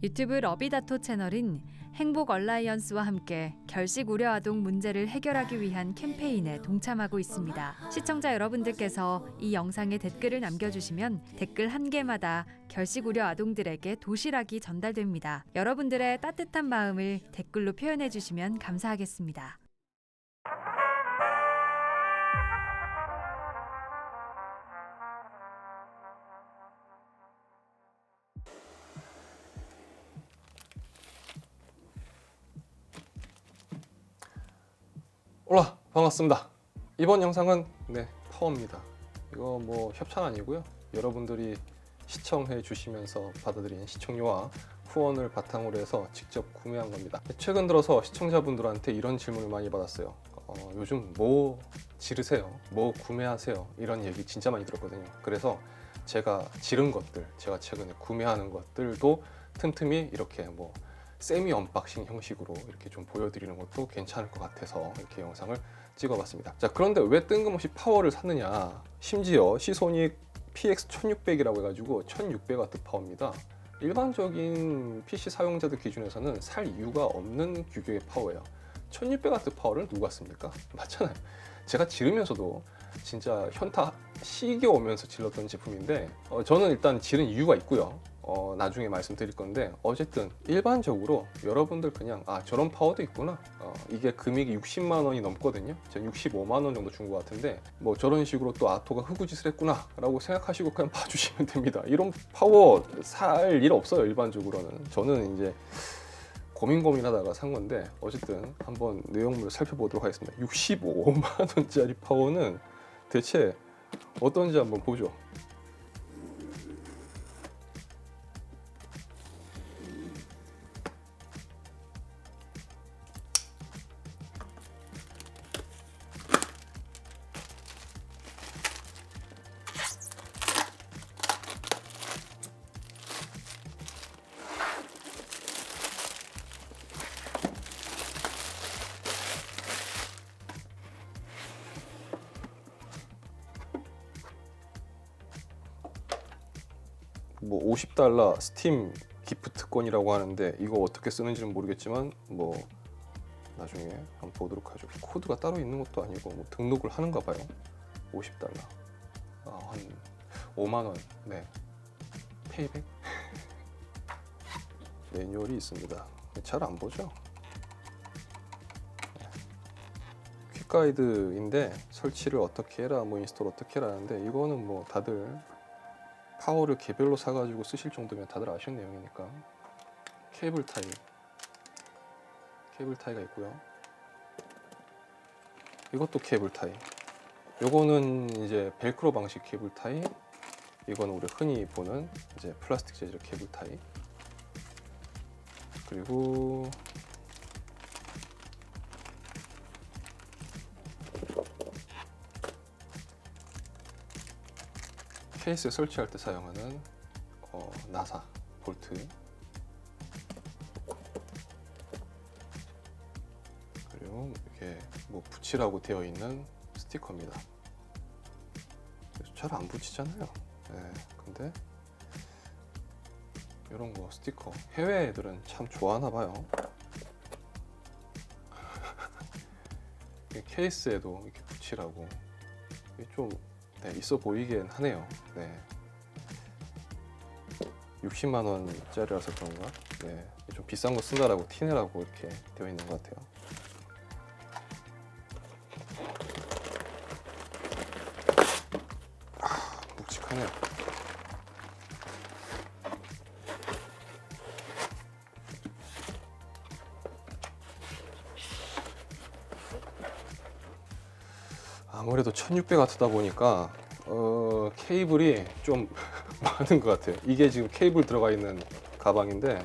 유튜브 러비다토 채널인 행복 얼라이언스와 함께 결식 우려 아동 문제를 해결하기 위한 캠페인에 동참하고 있습니다. 시청자 여러분들께서 이 영상에 댓글을 남겨주시면 댓글 한 개마다 결식 우려 아동들에게 도시락이 전달됩니다. 여러분들의 따뜻한 마음을 댓글로 표현해 주시면 감사하겠습니다. 올라 반갑습니다. 이번 영상은 네 파워입니다. 이거 뭐 협찬 아니고요. 여러분들이 시청해 주시면서 받아들인 시청료와 후원을 바탕으로 해서 직접 구매한 겁니다. 최근 들어서 시청자분들한테 이런 질문을 많이 받았어요. 어, 요즘 뭐 지르세요? 뭐 구매하세요? 이런 얘기 진짜 많이 들었거든요. 그래서 제가 지른 것들, 제가 최근에 구매하는 것들도 틈틈이 이렇게 뭐 세미 언박싱 형식으로 이렇게 좀 보여드리는 것도 괜찮을 것 같아서 이렇게 영상을 찍어봤습니다. 자 그런데 왜 뜬금없이 파워를 샀느냐? 심지어 시소닉 PX 1600이라고 해가지고 1600W 파워입니다. 일반적인 PC 사용자들 기준에서는 살 이유가 없는 규격의 파워예요. 1600W 파워를 누가 씁니까? 맞잖아요. 제가 지르면서도 진짜 현타 시겨 오면서 질렀던 제품인데 어, 저는 일단 지른 이유가 있고요. 어, 나중에 말씀드릴 건데 어쨌든 일반적으로 여러분들 그냥 아 저런 파워도 있구나. 어, 이게 금액이 60만 원이 넘거든요. 전 65만 원 정도 준 것 같은데 뭐 저런 식으로 또 아토가 흑우짓을 했구나 라고 생각하시고 그냥 봐주시면 됩니다. 이런 파워 살 일 없어요 일반적으로는. 저는 이제 고민 고민하다가 산 건데 어쨌든 한번 내용물을 살펴보도록 하겠습니다. 65만 원짜리 파워는 대체 어떤지 한번 보죠 뭐 50달러 스팀 기프트권이라고 하는데 이거 어떻게 쓰는지는 모르겠지만 뭐 나중에 한번 보도록 하죠. 코드가 따로 있는 것도 아니고 뭐 등록을 하는가 봐요. 50달러. 아, 한 5만 원. 네. 페이백. 매뉴얼이 있습니다. 잘 안 보죠? 네. 퀵 가이드인데 설치를 어떻게 해라, 뭐 인스톨 어떻게 해라 하는데 이거는 뭐 다들 파워를 개별로 사가지고 쓰실 정도면 다들 아시는 내용이니까. 케이블 타이 케이블 타이가 있고요. 이것도 케이블 타이 요거는 이제 벨크로 방식 케이블 타이 이건 우리 흔히 보는 이제 플라스틱 재질 케이블 타이 그리고 케이스에 설치할 때 사용하는 어, 나사 볼트 그리고 이렇게 뭐 붙이라고 되어 있는 스티커입니다. 잘 안 붙이잖아요. 네, 근데 이런 거 스티커 해외 애들은 참 좋아하나 봐요. 케이스에도 이렇게 붙이라고 좀 네, 있어 보이긴 하네요. 네. 60만 원짜리라서 그런가? 네. 좀 비싼 거 쓴다라고 티내라고 이렇게 되어 있는 것 같아요. 아, 묵직하네요. 아무래도 1600 같다 보니까 어, 케이블이 좀 많은 것 같아요. 이게 지금 케이블 들어가 있는 가방인데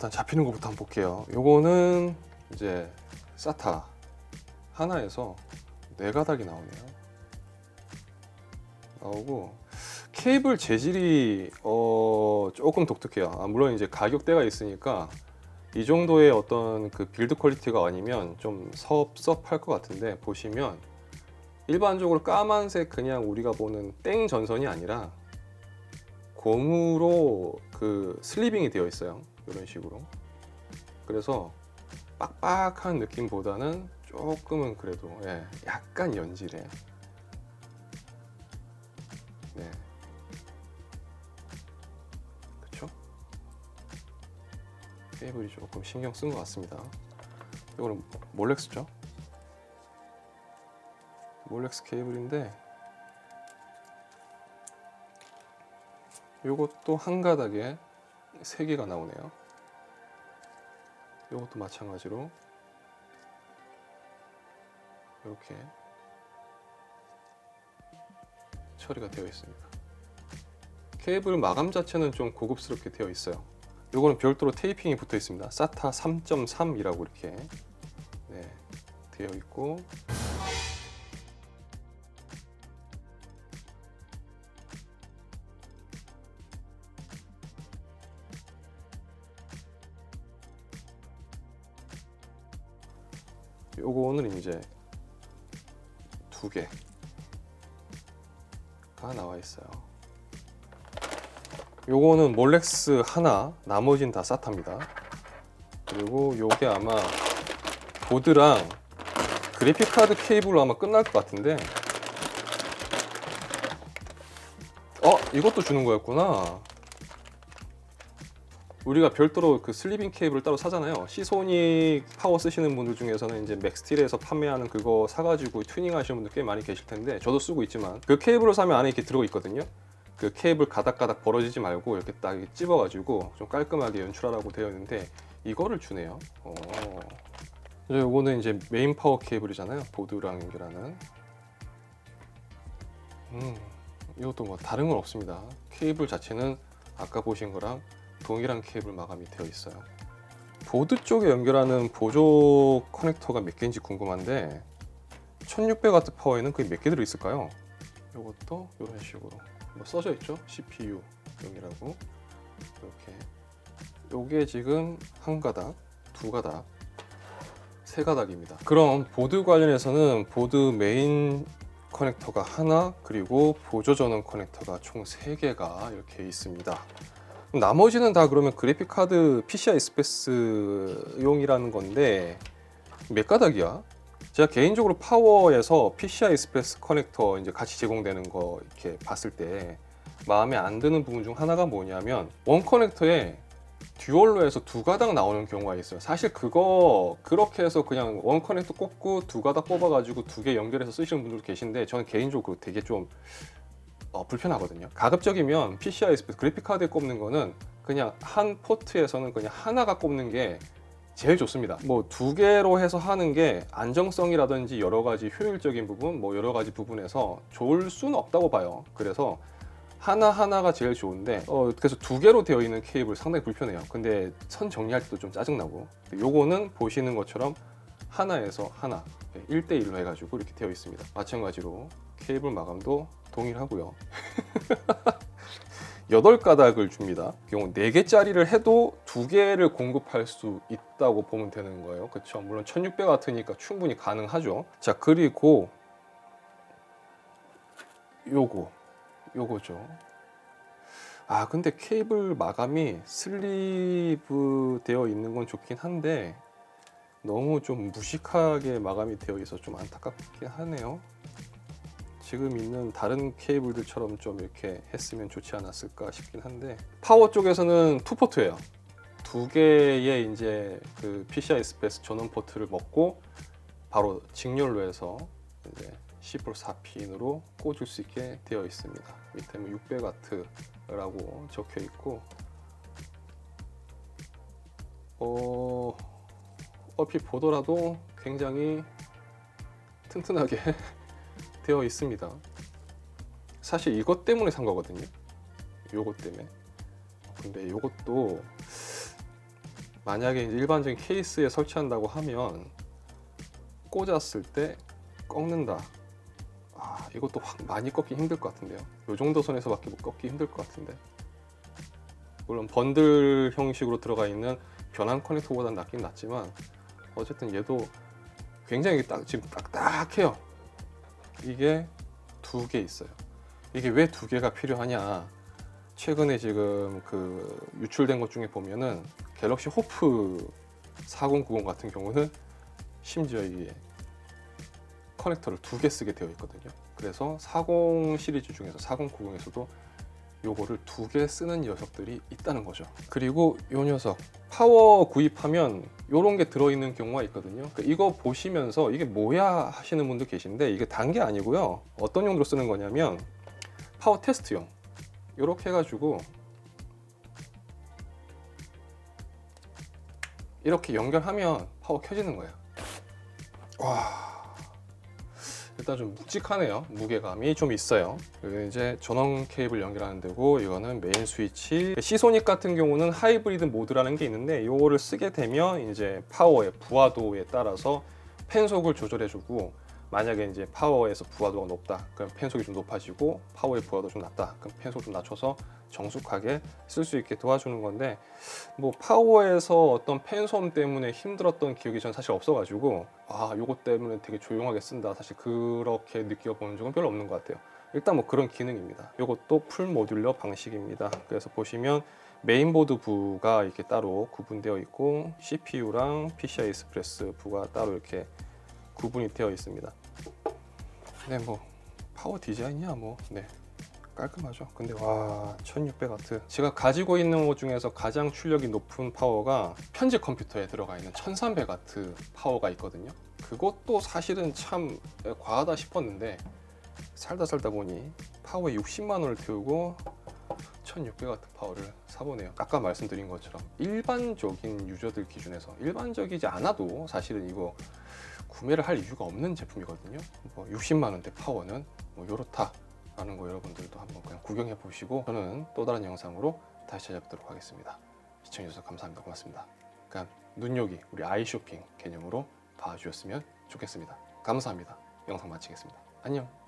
일단 잡히는 것부터 한번 볼게요. 요거는 이제 사타 하나에서 네 가닥이 나오네요. 나오고 케이블 재질이 어 조금 독특해요. 아, 물론 이제 가격대가 있으니까 이 정도의 어떤 그 빌드 퀄리티가 아니면 좀 섭섭할 것 같은데 보시면 일반적으로 까만색 그냥 우리가 보는 땡 전선이 아니라 고무로 그 슬리빙이 되어 있어요. 이런 식으로. 그래서 빡빡한 느낌보다는 조금은 그래도 예, 약간 연질해요. 네. 그쵸? 케이블이 조금 신경 쓴 것 같습니다. 이거는 몰렉스죠? 몰렉스 케이블인데 요것도 한 가닥에 세 개가 나오네요. 요것도 마찬가지로 이렇게 처리가 되어 있습니다. 케이블 마감 자체는 좀 고급스럽게 되어 있어요. 요거는 별도로 테이핑이 붙어 있습니다. 사타 3.3이라고 이렇게 네, 되어 있고 이제 두 개가 나와 있어요. 요거는 몰렉스 하나, 나머진 다 사타입니다. 그리고 요게 아마 보드랑 그래픽 카드 케이블로 아마 끝날 것 같은데. 어, 이것도 주는 거였구나. 우리가 별도로 그 슬리빙 케이블을 따로 사잖아요. 시소닉 파워 쓰시는 분들 중에서는 이제 맥스틸에서 판매하는 그거 사가지고 튜닝 하시는 분들 꽤 많이 계실 텐데 저도 쓰고 있지만 그 케이블을 사면 안에 이렇게 들어 있거든요. 그 케이블 가닥가닥 벌어지지 말고 이렇게 딱 찝어가지고 좀 깔끔하게 연출하라고 되어 있는데 이거를 주네요. 어. 요거는 이제 메인 파워 케이블이잖아요. 보드랑 연결하는. 음, 이것도 뭐 다른 건 없습니다. 케이블 자체는 아까 보신 거랑 동일한 케이블 마감이 되어 있어요. 보드 쪽에 연결하는 보조 커넥터가 몇 개인지 궁금한데 1600W 파워에는 그게 몇 개 들어 있을까요? 이것도 이런 식으로 뭐 써져 있죠? CPU 용이라고 이렇게 요게 지금 한 가닥, 두 가닥, 세 가닥입니다. 그럼 보드 관련해서는 보드 메인 커넥터가 하나 그리고 보조 전원 커넥터가 총세 개가 이렇게 있습니다. 나머지는 다 그러면 그래픽 카드 PCI 익스프레스용이라는 건데 몇 가닥이야? 제가 개인적으로 파워에서 PCI 익스프레스 커넥터 이제 같이 제공되는 거 이렇게 봤을 때 마음에 안 드는 부분 중 하나가 뭐냐면 원 커넥터에 듀얼로 해서 두 가닥 나오는 경우가 있어요. 사실 그거 그렇게 해서 그냥 원 커넥터 꽂고 두 가닥 뽑아가지고 두 개 연결해서 쓰시는 분들도 계신데 저는 개인적으로 되게 좀 어, 불편하거든요. 가급적이면 PCI 익스프레스 그래픽 카드에 꼽는 거는 그냥 한 포트에서는 그냥 하나가 꼽는 게 제일 좋습니다. 뭐 두 개로 해서 하는 게 안정성이라든지 여러 가지 효율적인 부분, 뭐 여러 가지 부분에서 좋을 수는 없다고 봐요. 그래서 하나 하나가 제일 좋은데, 어, 그래서 두 개로 되어 있는 케이블 상당히 불편해요. 근데 선 정리할 때도 좀 짜증나고, 요거는 보시는 것처럼 하나에서 하나, 1대1로 해가지고 이렇게 되어 있습니다. 마찬가지로 케이블 마감도 동일하고요. 8가닥을 줍니다. 경우 4개짜리를 해도 2개를 공급할 수 있다고 보면 되는 거예요. 그렇죠? 물론 1600 같으니까 충분히 가능하죠. 자, 그리고 요거 요거죠. 아, 근데 케이블 마감이 슬리브 되어 있는 건 좋긴 한데 너무 좀 무식하게 마감이 되어 있어 좀 안타깝긴 하네요. 지금 있는 다른 케이블들처럼 좀 이렇게 했으면 좋지 않았을까 싶긴 한데 파워 쪽에서는 투 포트예요. 두 개의 이제 그 PCI 익스프레스 전원 포트를 먹고 바로 직렬로 해서 이제 C 프로 4핀으로 꽂을 수 있게 되어 있습니다. 밑에 뭐 600W라고 적혀 있고 어 얼핏 보더라도 굉장히 튼튼하게 되어 있습니다. 사실 이것 때문에 산 거거든요. 요것 때문에. 근데 요것도 만약에 일반적인 케이스에 설치한다고 하면 꽂았을 때 꺾는다. 아, 이것도 확 많이 꺾기 힘들 것 같은데요. 이 정도 선에서밖에 못 꺾기 힘들 것 같은데. 물론 번들 형식으로 들어가 있는 변환 커넥터보다 낫긴 낫지만 어쨌든 얘도 굉장히 딱 지금 딱딱해요. 이게 두 개 있어요. 이게 왜 두 개가 필요하냐? 최근에 지금 그 유출된 것 중에 보면은 갤럭시 호프 4090 같은 경우는 심지어 이게 커넥터를 두 개 쓰게 되어 있거든요. 그래서 40 시리즈 중에서 4090에서도 요거를 두 개 쓰는 녀석들이 있다는 거죠. 그리고 요 녀석 파워 구입하면 요런 게 들어있는 경우가 있거든요. 그러니까 이거 보시면서 이게 뭐야 하시는 분도 계신데 이게 단 게 아니고요. 어떤 용도로 쓰는 거냐면 파워 테스트용. 이렇게 해가지고 이렇게 연결하면 파워 켜지는 거예요. 와. 일단 좀 묵직하네요. 무게감이 좀 있어요. 그리고 이제 전원 케이블 연결하는 데고 이거는 메인 스위치. 시소닉 같은 경우는 하이브리드 모드라는 게 있는데 이거를 쓰게 되면 이제 파워의 부하도에 따라서 펜속을 조절해주고 만약에 이제 파워에서 부하도가 높다, 그럼 펜속이 좀 높아지고 파워의 부하도 좀 낮다, 그럼 펜속 좀 낮춰서 정숙하게 쓸 수 있게 도와주는 건데 뭐 파워에서 어떤 펜솜 때문에 힘들었던 기억이 전 사실 없어가지고 아 요것 때문에 되게 조용하게 쓴다. 사실 그렇게 느껴보는 적은 별로 없는 것 같아요. 일단 뭐 그런 기능입니다. 요것도 풀 모듈러 방식입니다. 그래서 보시면 메인보드 부가 이렇게 따로 구분되어 있고 CPU랑 PCI 익스프레스 부가 따로 이렇게 구분이 되어 있습니다. 네뭐 파워 디자인이야 뭐 네 깔끔하죠. 근데 와 1600와트. 제가 가지고 있는 것 중에서 가장 출력이 높은 파워가 편집 컴퓨터에 들어가 있는 1300와트 파워가 있거든요. 그것도 사실은 참 과하다 싶었는데 살다 살다 보니 파워에 60만 원을 태우고 1600와트 파워를 사보네요. 아까 말씀드린 것처럼 일반적인 유저들 기준에서 일반적이지 않아도 사실은 이거 구매를 할 이유가 없는 제품이거든요. 뭐 60만 원대 파워는 뭐 요렇다. 라는 거 여러분들도 한번 그냥 구경해 보시고 저는 또 다른 영상으로 다시 찾아뵙도록 하겠습니다. 시청해주셔서 감사합니다. 고맙습니다. 그러니까 눈요기 우리 아이 쇼핑 개념으로 봐주셨으면 좋겠습니다. 감사합니다. 영상 마치겠습니다. 안녕.